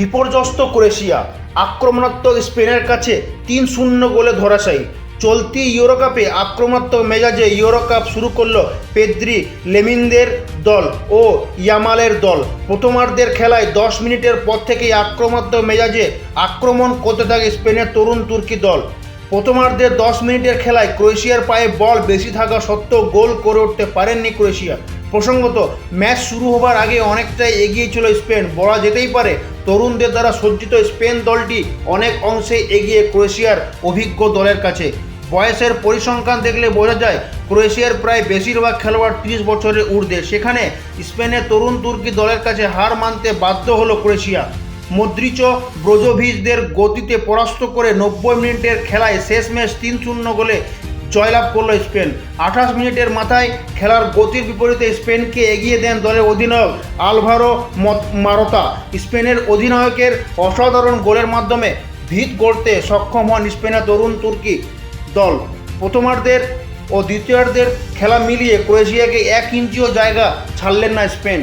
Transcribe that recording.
বিপর্যস্ত ক্রোয়েশিয়া। আক্রমণাত্মক স্পেনের কাছে তিন শূন্য গোলে ধরাশায়ী। চলতি ইউরোকাপে আক্রমণাত্মক মেজাজে ইউরোকাপ শুরু করল পেদ্রি লেমিনদের দল ও ইয়ামালের দল। প্রথমার্ধের খেলায় দশ মিনিটের পর থেকেই আক্রমণাত্মক মেজাজে আক্রমণ করতে থাকে স্পেনের তরুণ তুর্কি দল। প্রথমার্ধের দশ মিনিটের খেলায় ক্রোয়েশিয়ার পায়ে বল বেশি থাকা সত্ত্বেও গোল করে উঠতে পারেননি ক্রোয়েশিয়া। প্রসঙ্গত, ম্যাচ শুরু হবার আগে অনেকটাই এগিয়ে ছিল স্পেন। বলা যেতেই পারে, তরুণদের দ্বারা সজ্জিত স্পেন দলটি অনেক অংশে এগিয়ে ক্রোয়েশিয়ার অভিজ্ঞ দলের কাছে। বয়সের পরিসংখ্যান দেখলে বোঝা যায়, ক্রোয়েশিয়ার প্রায় বেশিরভাগ খেলোয়াড় ত্রিশ বছরের ঊর্ধ্বে। সেখানে স্পেনের তরুণ তুর্কি দলের কাছে হার মানতে বাধ্য হলো ক্রোয়েশিয়া। মদ্রিচ, ব্রোজোভিচদের গতিতে পরাস্ত করে নব্বই মিনিটের খেলায় শেষ ম্যাচ তিন শূন্য গোলে জয়লাভ করল স্পেন। আঠাশ মিনিটের মাথায় খেলার গতির বিপরীতে স্পেনকে এগিয়ে দেন দলের অধিনায়ক আলভারো মারোতা স্পেনের অধিনায়কের অসাধারণ গোলের মাধ্যমে ভিত গড়তে সক্ষম হন স্পেনের তরুণ তুর্কি দল। প্রথমার্ধের ও দ্বিতীয়ার্ধের খেলা মিলিয়ে ক্রোয়েশিয়াকে এক ইঞ্চিও জায়গা ছাড়লেন না স্পেন।